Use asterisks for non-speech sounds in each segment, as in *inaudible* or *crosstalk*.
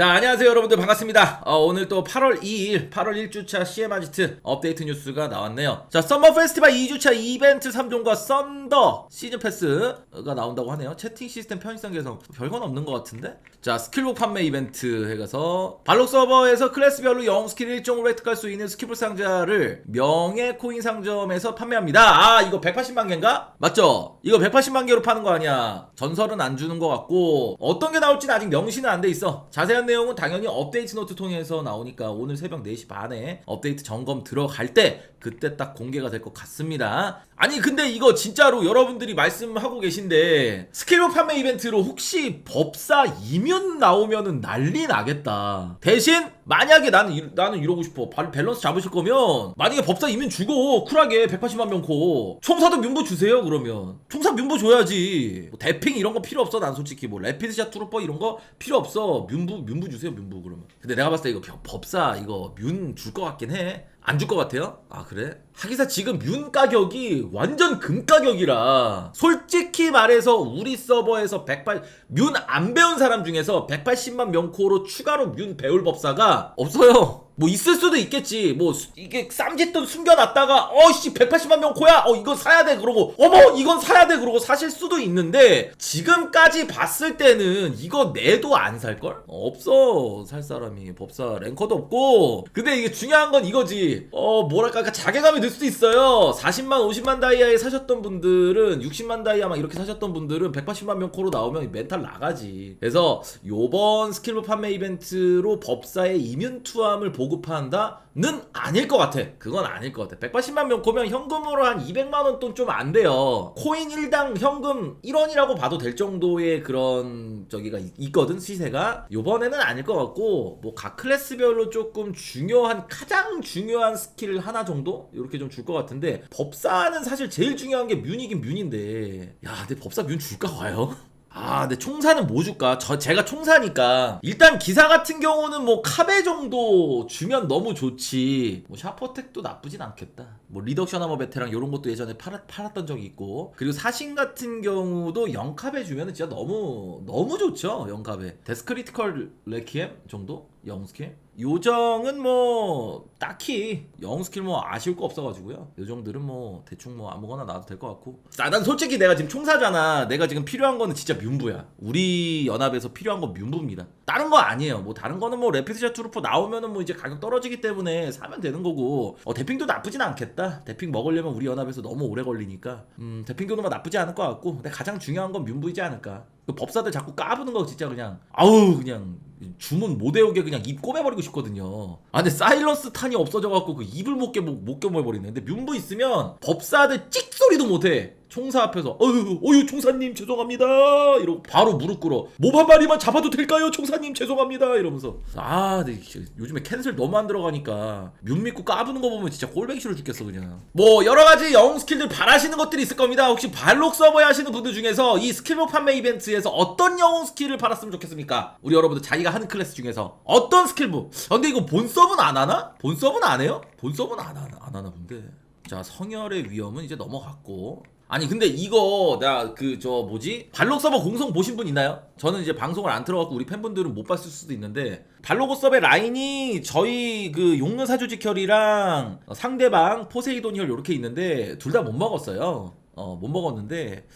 자, 안녕하세요, 여러분들. 반갑습니다. 어, 오늘 또 8월 2일, 8월 1주차 CM 아지트 업데이트 뉴스가 나왔네요. 자, 썸머 페스티벌 2주차 이벤트 3종과 썬더 시즌 패스가 나온다고 하네요. 채팅 시스템 편의성 개선. 별건 없는 것 같은데? 자, 스킬북 판매 이벤트 해가서 발록 서버에서 클래스별로 영웅 스킬 1종으로 획득할 수 있는 스킬북 상자를 명예 코인 상점에서 판매합니다. 아, 이거 180만 개인가? 맞죠? 이거 180만 개로 파는 거 아니야. 전설은 안 주는 것 같고 어떤 게 나올지는 아직 명시는 안 돼 있어. 자세한 내용은 당연히 업데이트 노트 통해서 나오니까 오늘 새벽 4시 반에 업데이트 점검 들어갈 때 그때 딱 공개가 될 것 같습니다. 아니 근데 이거 진짜로 여러분들이 말씀하고 계신데 스킬북 판매 이벤트로 혹시 법사 이면 나오면은 난리 나겠다. 대신 만약에 나는 이, 나는 이러고 싶어. 발- 밸런스 잡으실 거면 만약에 법사 이면 주고 쿨하게 180만 명코 총사도 면보 주세요 그러면 총사 면보 줘야지. 뭐 대핑 이런 거 필요 없어 난 솔직히 뭐 레피드샷 트루퍼 이런 거 필요 없어. 면부 면부 주세요 면부 그러면. 근데 내가 봤을 때 이거 법- 법사 이거 면 줄 것 같긴 해. 안 줄 것 같아요? 아 그래? 하기사 지금 뮨 가격이 완전 금 가격이라 솔직히 말해서 우리 서버에서 180 뮨안 배운 사람 중에서 180만 명코로 추가로 뮨 배울 법사가 없어요. 뭐 있을 수도 있겠지. 뭐 수- 이게 쌈짓돈 숨겨놨다가 어씨 180만 명 코야. 어 이거 사야 돼 그러고 어머 이건 사야 돼 그러고 사실 수도 있는데 지금까지 봤을 때는 이거 내도 안 살 걸? 없어 살 사람이 법사 랭커도 없고. 근데 이게 중요한 건 이거지. 어 뭐랄까 그 자괴감이 들 수도 있어요. 40만 50만 다이아에 사셨던 분들은 60만 다이아 막 이렇게 사셨던 분들은 180만 명 코로 나오면 멘탈 나가지. 그래서 요번 스킬북 판매 이벤트로 법사의 이뮨 투함을 보 급한다는 아닐 것 같아. 그건 아닐 것 같아. 180만 명코면 현금으로 한 200만 원 돈 좀 안 돼요. 코인 1당 현금 1원이라고 봐도 될 정도의 그런 저기가 있- 있거든 시세가. 요번에는 아닐 것 같고 뭐 각 클래스별로 조금 중요한 가장 중요한 스킬 하나 정도 이렇게 좀 줄 것 같은데 법사는 사실 제일 중요한 게 뮨이긴 뮨인데 야 근데 법사 뮨 줄까 과연? 아, 근데 총사는 뭐 줄까? 저 제가 총사니까 일단 기사 같은 경우는 뭐 카베 정도 주면 너무 좋지. 뭐 샤퍼텍도 나쁘진 않겠다. 뭐 리덕션 아머 베테랑 이런 것도 예전에 팔았, 팔았던 적이 있고 그리고 사신 같은 경우도 0카베 주면은 진짜 너무 너무 좋죠. 0카베. 데스크리티컬 레키엠 정도? 영스킬? 요정은 뭐 딱히 영스킬 뭐 아쉬울 거 없어가지고요. 요정들은 뭐 대충 뭐 아무거나 놔도 될 것 같고. 아, 난 솔직히 내가 지금 총사잖아. 내가 지금 필요한 거는 진짜 뮨부야. 우리 연합에서 필요한 건 뮨부입니다. 다른 거 아니에요. 뭐 다른 거는 뭐 레피드샷 투루퍼 나오면은 뭐 이제 가격 떨어지기 때문에 사면 되는 거고. 어 대핑도 나쁘진 않겠다. 대핑 먹으려면 우리 연합에서 너무 오래 걸리니까. 음 대핑도 뭐 나쁘지 않을 것 같고. 근데 가장 중요한 건 뮨부이지 않을까. 그 법사들 자꾸 까부는 거 진짜 그냥 아우 그냥 주문 못 외우게 그냥 입 꼬매버리고 싶거든요. 아 근데 사일런스 탄이 없어져갖고 그 입을 못, 깨물어버리네. 근데 뮨부 있으면 법사들 찍 소리도 못해. 총사 앞에서 어유 어유 총사님 죄송합니다. 이러고 바로 무릎 꿇어. 몹한 마리만 잡아도 될까요? 총사님 죄송합니다. 이러면서. 아 근데 요즘에 캔슬 너무 안 들어가니까 뮨 믿고 까부는 거 보면 진짜 꼴배기 싫어 죽겠어 그냥. 뭐 여러 가지 영웅 스킬들 바라시는 것들이 있을 겁니다. 혹시 발록 서버에 하시는 분들 중에서 이 스킬북 판매 이벤트에서 어떤 영웅 스킬을 팔았으면 좋겠습니까? 우리 여러분들 자기가 하는 클래스 중에서 어떤 스킬북 아, 근데 이거 본 서브는 안 하나? 본 서브는 안 해요? 본 서브는 안 하나 안 하나 본데. 자 성열의 위험은 이제 넘어갔고. 아니 근데 이거 내가 그저 뭐지? 발록 서버 공성 보신 분 있나요? 저는 이제 방송을 안 틀어갖고 우리 팬분들은 못 봤을 수도 있는데 발로고 서버 라인이 저희 그 용느 사조지컬이랑 상대방 포세이돈 혈 이렇게 있는데 둘 다 못 먹었어요. 어 못 먹었는데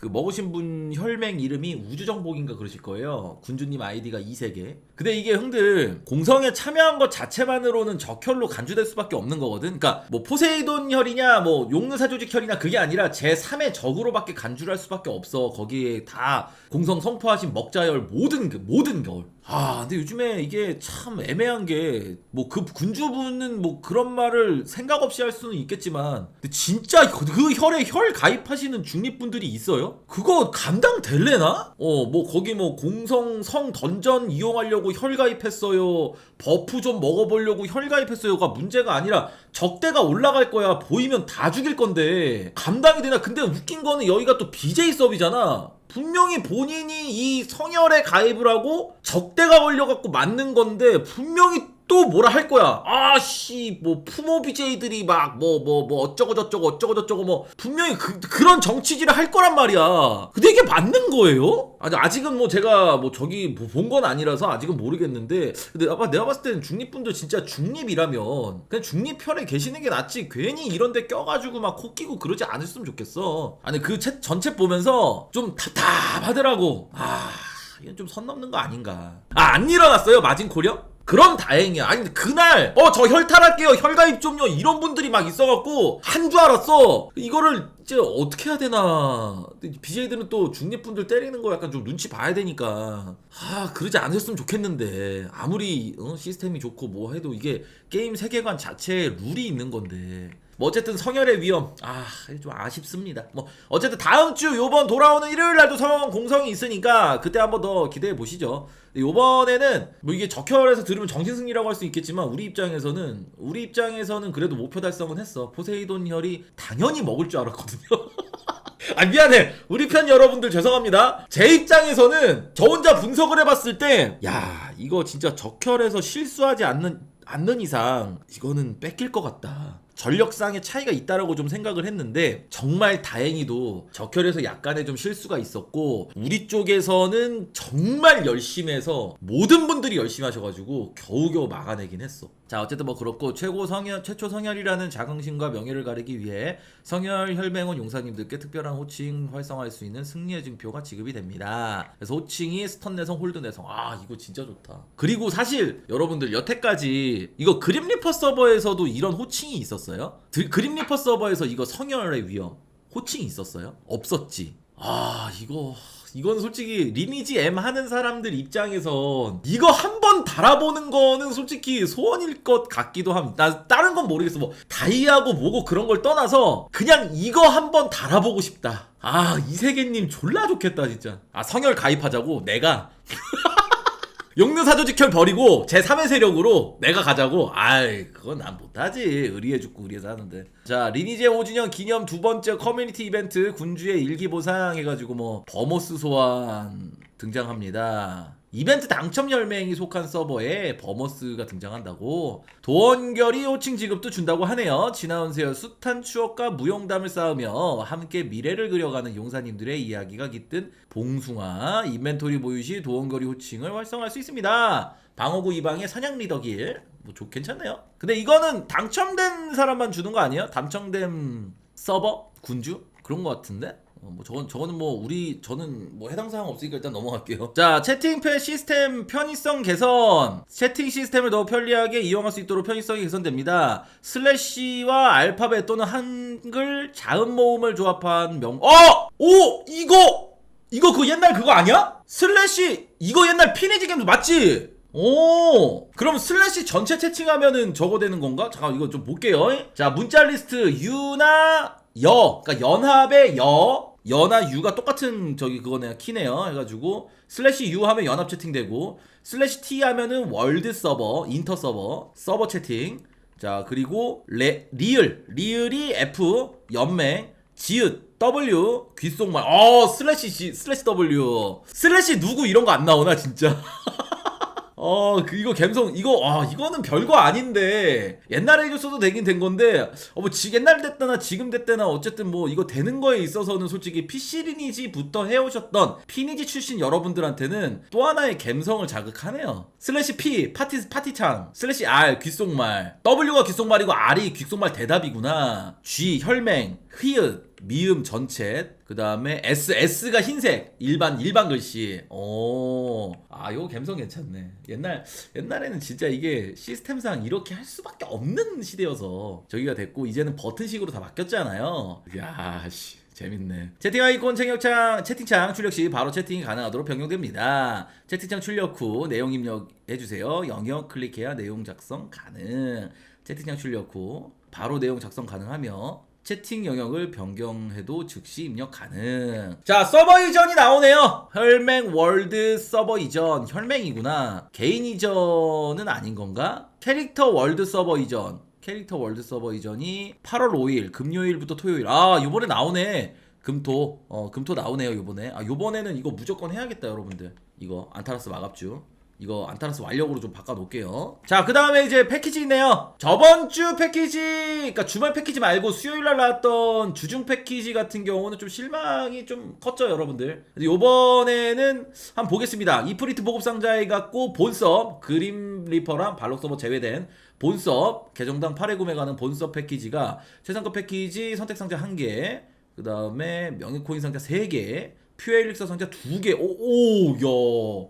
그 먹으신 분 혈맹 이름이 우주정복인가 그러실 거예요. 군주님 아이디가 이세계. 근데 이게 형들 공성에 참여한 것 자체만으로는 적혈로 간주될 수밖에 없는 거거든. 그러니까 뭐 포세이돈 혈이냐 뭐 용르사 조직 혈이냐 그게 아니라 제 3의 적으로밖에 간주를 할 수밖에 없어. 거기에 다 공성 선포하신 먹자열 모든 그 모든 걸. 아 근데 요즘에 이게 참 애매한 게 뭐 그 군주분은 뭐 그런 말을 생각 없이 할 수는 있겠지만 근데 진짜 그, 그 혈에 혈 가입하시는 중립분들이 있어요? 그거 감당 될래나? 어 뭐 거기 뭐 공성 성 던전 이용하려고 혈 가입했어요. 버프 좀 먹어보려고 혈 가입했어요가 문제가 아니라 적대가 올라갈 거야. 보이면 다 죽일 건데. 감당이 되나? 근데 웃긴 거는 여기가 또 BJ 서비잖아 분명히 본인이 이 성혈에 가입을 하고 적대가 걸려갖고 맞는 건데 분명히 또 뭐라 할 거야. 아씨 뭐 푸모 BJ들이 막 뭐 뭐 뭐 어쩌고 저쩌고 어쩌고 저쩌고 뭐 분명히 그, 그런 정치질을 할 거란 말이야. 근데 이게 맞는 거예요? 아직은 뭐 제가 뭐 저기 본건 아니라서 아직은 모르겠는데 근데 아마 내가 봤을 때는 중립분들 진짜 중립이라면 그냥 중립 편에 계시는 게 낫지 괜히 이런데 껴가지고 막 코 끼고 그러지 않았으면 좋겠어. 아니 그챗 전체 보면서 좀 답답하더라고. 아 이건 좀 선 넘는 거 아닌가. 아 안 일어났어요 마진 코령? 그럼 다행이야. 아니 그날 어 저 혈탈할게요 혈가입 좀요 이런 분들이 막 있어갖고 한 줄 알았어. 이거를 이제 어떻게 해야 되나. BJ들은 또 중립분들 때리는 거 약간 좀 눈치 봐야 되니까 아 그러지 않았으면 좋겠는데 아무리 어, 시스템이 좋고 뭐 해도 이게 게임 세계관 자체에 룰이 있는 건데. 뭐 어쨌든 성혈의 위험 아 좀 아쉽습니다. 뭐 어쨌든 다음 주 요번 돌아오는 일요일 날도 성 공성이 있으니까 그때 한번 더 기대해 보시죠. 요번에는 뭐 이게 적혈에서 들으면 정신승리라고 할 수 있겠지만 우리 입장에서는 우리 입장에서는 그래도 목표 달성은 했어. 포세이돈 혈이 당연히 먹을 줄 알았거든요. *laughs* 아 미안해 우리 편 여러분들 죄송합니다 제 입장에서는 저 혼자 분석을 해봤을 때 야 이거 진짜 적혈에서 실수하지 않는 않는 이상 이거는 뺏길 것 같다 전력상의 차이가 있다라고 좀 생각을 했는데 정말 다행히도 적혈에서 약간의 좀 실수가 있었고 우리 쪽에서는 정말 열심히 해서 모든 분들이 열심히 하셔가지고 겨우겨우 막아내긴 했어. 자 어쨌든 뭐 그렇고 최고 성혈 최초 성혈이라는 자긍심과 명예를 가리기 위해 성혈 혈맹원 용사님들께 특별한 호칭 활성화할 수 있는 승리의 증표가 지급이 됩니다. 그래서 호칭이 스턴 내성 홀드 내성. 아 이거 진짜 좋다. 그리고 사실 여러분들 여태까지 이거 그림 리퍼 서버에서도 이런 호칭이 있었어요 드- 그림 리퍼 서버에서 이거 성혈의 위험 호칭이 있었어요 없었지 아 이거 이건 솔직히 리니지 M 하는 사람들 입장에선 이거 한 번 달아보는 거는 솔직히 소원일 것 같기도 함. 나 다른 건 모르겠어. 뭐 다이아고 뭐고 그런 걸 떠나서 그냥 이거 한 번 달아보고 싶다. 아 이세계님 졸라 좋겠다 진짜. 아 성열 가입하자고 내가 *laughs* 용르사조직혈 버리고 제 3의 세력으로 내가 가자고? 아이 그건 난 못하지. 의리해 죽고 의리해서 하는데. 자 리니제 5주년 기념 두 번째 커뮤니티 이벤트 군주의 일기보상 해가지고 뭐 버모스 소환 등장합니다 이벤트 당첨 열맹이 속한 서버에 버머스가 등장한다고 도원결이 호칭 지급도 준다고 하네요 지나온 세월 숱한 추억과 무용담을 쌓으며 함께 미래를 그려가는 용사님들의 이야기가 깃든 봉숭아 인벤토리 보유 시 도원결이 호칭을 활성화할 수 있습니다 방어구 이방의 사냥 리더길 뭐 좋, 괜찮네요 근데 이거는 당첨된 사람만 주는 거 아니에요? 당첨된 서버? 군주? 그런 거 같은데? 어, 뭐 저건 저거는 뭐 우리 저는 뭐 해당 사항 없으니까 일단 넘어갈게요. *laughs* 자 채팅패 시스템 편의성 개선. 채팅 시스템을 더 편리하게 이용할 수 있도록 편의성이 개선됩니다. 슬래시와 알파벳 또는 한글 자음 모음을 조합한 명. 어! 오 이거 이거 그 옛날 그거 아니야? 슬래시 이거 옛날 피니지 게임 맞지? 오 그럼 슬래시 전체 채팅하면은 저거 되는 건가? 잠깐 이거 좀 볼게요 자 문자 리스트 유나 여 그러니까 연합의 여 여나 유가 똑같은 저기 그거네요 키네요. 해가지고 슬래시 유 하면 연합 채팅되고 슬래시 t 하면은 월드 서버 인터 서버 서버 채팅. 자 그리고 레, 리을 리을이 F 연맹 지읒 W 귓속말. 어 슬래시 G 슬래시 W. 슬래시 누구 이런 거 안 나오나 진짜 *laughs* 어, 그, 이거 갬성, 이거, 아, 이거는 별거 아닌데, 옛날에 해줬어도 되긴 된 건데, 어, 뭐, 지, 옛날 됐다나 지금 됐다나, 어쨌든 뭐, 이거 되는 거에 있어서는 솔직히 PC 리니지부터 해오셨던 피니지 출신 여러분들한테는 또 하나의 갬성을 자극하네요. 슬래시 P, 파티, 파티창, 슬래시 R, 귓속말, W가 귓속말이고 R이 귓속말 대답이구나, G, 혈맹, 휘읒, 미음 전체 그 다음에 S S가 흰색 일반 일반 글씨 오아 이거 감성 괜찮네 옛날 옛날에는 진짜 이게 시스템상 이렇게 할 수밖에 없는 시대여서 저기가 됐고 이제는 버튼식으로 다 바뀌었잖아요 야씨 재밌네. 채팅 아이콘 챙역창 채팅창 출력 시 바로 채팅이 가능하도록 변경됩니다. 채팅창 출력 후 내용 입력해 주세요. 영역 클릭해야 내용 작성 가능. 채팅창 출력 후 바로 내용 작성 가능하며 채팅 영역을 변경해도 즉시 입력 가능. 자, 서버 이전이 나오네요. 혈맹 월드 서버 이전. 혈맹이구나. 개인 이전은 아닌 건가? 캐릭터 월드 서버 이전. 캐릭터 월드 서버 이전이 8월 5일 금요일부터 토요일. 아, 요번에 나오네. 금토. 어, 금토 나오네요, 요번에. 아, 요번에는 이거 무조건 해야겠다, 여러분들. 이거 안타라스 마갑주. 이거 안타라스 완력으로 좀 바꿔놓을게요. 자, 그 다음에 이제 패키지 있네요. 저번 주 패키지, 그러니까 주말 패키지 말고 수요일 날 나왔던 주중 패키지 같은 경우는 좀 실망이 좀 컸죠, 여러분들. 요번에는 한번 보겠습니다. 이프리트 보급 상자에 갖고 본섭, 그림 리퍼랑 발록 서버 제외된 본섭, 계정당 8회 구매 가능 본섭 패키지가 최상급 패키지 선택 상자 1개, 그 다음에 명예 코인 상자 3개, 퓨에 일릭서 상자 2개. 오, 오, 야.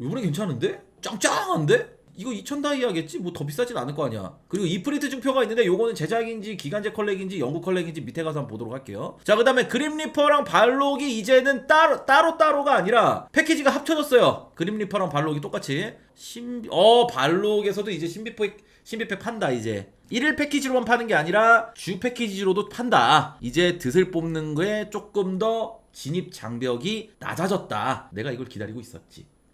이번에 괜찮은데? 짱짱한데? 이거 2000 다이아겠지? 뭐 더 비싸진 않을 거 아니야. 그리고 이프리트 증표가 있는데 요거는 제작인지 기간제 컬렉인지 영국 컬렉인지 밑에 가서 한번 보도록 할게요. 자, 그 다음에 그림 리퍼랑 발록이 이제는 따로, 따로 따로가 아니라 패키지가 합쳐졌어요. 그림 리퍼랑 발록이 똑같이. 신비, 어, 발록에서도 이제 신비팩, 신비팩 판다, 이제. 1일 패키지로만 파는 게 아니라 주 패키지로도 판다. 이제 드슬 뽑는 거에 조금 더 진입 장벽이 낮아졌다. 내가 이걸 기다리고 있었지.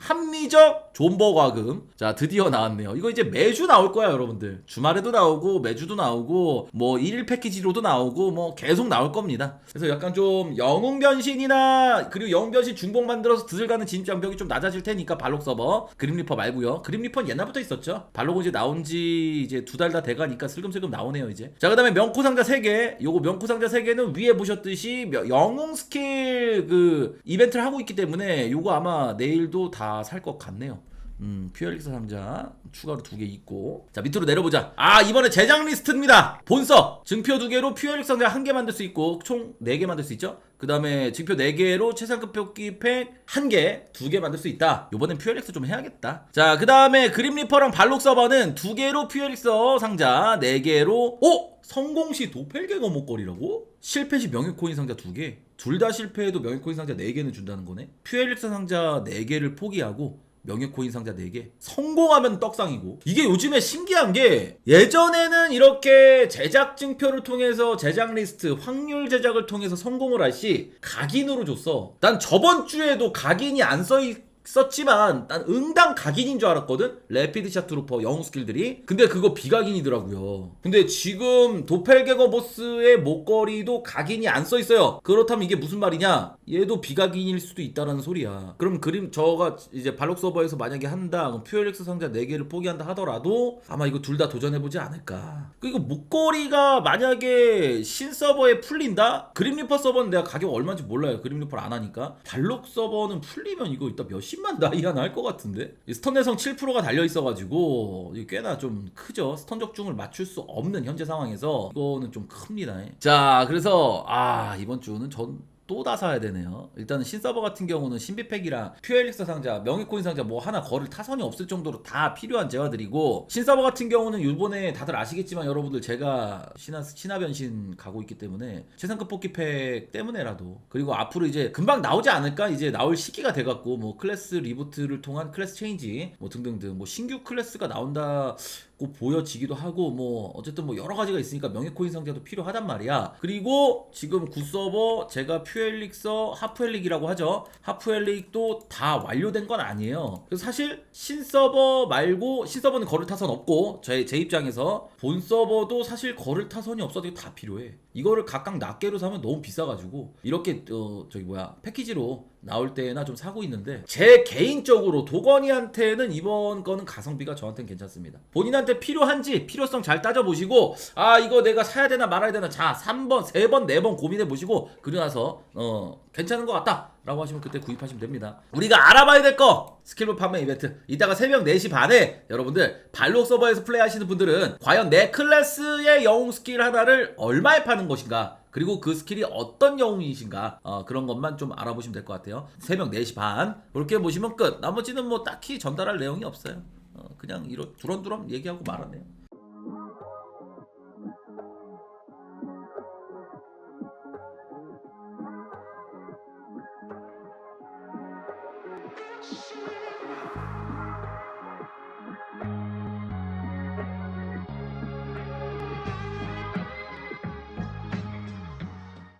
합리적 존버 과금. 자, 드디어 나왔네요. 이거 이제 매주 나올 거야, 여러분들. 주말에도 나오고, 매주도 나오고, 뭐, 1일 패키지로도 나오고, 뭐, 계속 나올 겁니다. 그래서 약간 좀, 영웅 변신이나, 그리고 영웅 변신 중복 만들어서 드슬 가는 진입 장벽이 좀 낮아질 테니까, 발록 서버. 그림 리퍼 말고요 그림 리퍼는 옛날부터 있었죠. 발록은 이제 나온 지 이제 두 달 다 돼가니까 슬금슬금 나오네요, 이제. 자, 그 다음에 명코 상자 3개. 요거 명코 상자 3개는 위에 보셨듯이, 명- 영웅 스킬 그, 이벤트를 하고 있기 때문에, 요거 아마 내일도 다살 것 같네요. 음, 퓨얼릭스 상자 추가로 두 개 있고 자 밑으로 내려보자 아 이번에 제작 리스트입니다 본서 증표 두 개로 퓨얼릭스 상자 한 개 만들 수 있고 총 네 개 만들 수 있죠 그 다음에 증표 네 개로 최상급 뽑기 팩한 개, 두개 만들 수 있다. 요번엔 퓨얼릭스 좀 해야겠다. 자, 그 다음에 그림 리퍼랑 발록 서버는 두 개로 퓨얼릭스 상자, 네 개로, 오! 성공 시 도펠갱어 목걸이라고? 실패 시 명예코인 상자 두 개. 둘 다 실패해도 명예코인 상자 네 개는 준다는 거네. 퓨얼릭스 상자 네 개를 포기하고 명예코인 상자 4개 성공하면 떡상이고 이게 요즘에 신기한 게 예전에는 이렇게 제작 증표를 통해서 제작 리스트 확률 제작을 통해서 성공을 할 시 각인으로 줬어 난 저번 주에도 각인이 안 써있 었지만 난 응당 각인인 줄 알았거든? 레피드 샷 트루퍼 영웅 스킬들이. 근데 그거 비각인이더라고요. 근데 지금 도펠갱어 보스의 목걸이도 각인이 안 써 있어요. 그렇다면 이게 무슨 말이냐? 얘도 비각인일 수도 있다라는 소리야. 그럼 그림 저가 이제 발록 서버에서 만약에 한다 그럼 퓨얼릭스 상자 4개를 포기한다 하더라도 아마 이거 둘 다 도전해보지 않을까. 그리고 목걸이가 만약에 신 서버에 풀린다? 그림리퍼 서버는 내가 가격 얼마인지 몰라요. 그림리퍼를 안 하니까. 발록 서버는 풀리면 이거 이따 몇 십만 다이아 날것 같은데? 이 스턴 내성 7%가 달려 있어가지고 이게 꽤나 좀 크죠. 스턴 적중을 맞출 수 없는 현재 상황에서 이거는 좀 큽니다. 자 그래서 아 이번 주는 전 또 다 사야 되네요. 일단은 신서버 같은 경우는 신비팩이랑 퓨엘릭스 상자, 명예코인 상자 뭐 하나 걸을 타선이 없을 정도로 다 필요한 재화들이고 신서버 같은 경우는 일본에 다들 아시겠지만 여러분들 제가 신화 신화 변신 가고 있기 때문에 최상급 뽑기팩 때문에라도 그리고 앞으로 이제 금방 나오지 않을까 이제 나올 시기가 돼갖고 뭐 클래스 리부트를 통한 클래스 체인지 뭐 등등등 뭐 신규 클래스가 나온다. 고 보여지기도 하고 뭐 어쨌든 뭐 여러 가지가 있으니까 명예 코인 상자도 필요하단 말이야. 그리고 지금 굿서버 제가 퓨엘릭서 하프엘릭이라고 하죠. 하프엘릭도 다 완료된 건 아니에요. 그래서 사실 신서버 말고 신서버는 거를 타선 없고 제, 제 입장에서 본 서버도 사실 거를 타선이 없어도 다 필요해. 이거를 각각 낱개로 사면 너무 비싸가지고 이렇게 어 저기 뭐야 패키지로 나올 때나 좀 사고 있는데 제 개인적으로 도건이한테는 이번 거는 가성비가 저한테는 괜찮습니다. 본인한테 필요한지 필요성 잘 따져보시고 아 이거 내가 사야 되나 말아야 되나 자 3번 3번 4번 고민해 보시고 그리고 나서 어 괜찮은 것 같다 라고 하시면 그때 구입하시면 됩니다. 우리가 알아봐야 될 거 스킬북 판매 이벤트 이따가 새벽 4시 반에 여러분들 발록 서버에서 플레이하시는 분들은 과연 내 클래스의 영웅 스킬 하나를 얼마에 파는 것인가 그리고 그 스킬이 어떤 영웅이신가 어, 그런 것만 좀 알아보시면 될 것 같아요. 새벽 4시 반 그렇게 보시면 끝. 나머지는 뭐 딱히 전달할 내용이 없어요. 어, 그냥 이런 두런두런 얘기하고 말았네요.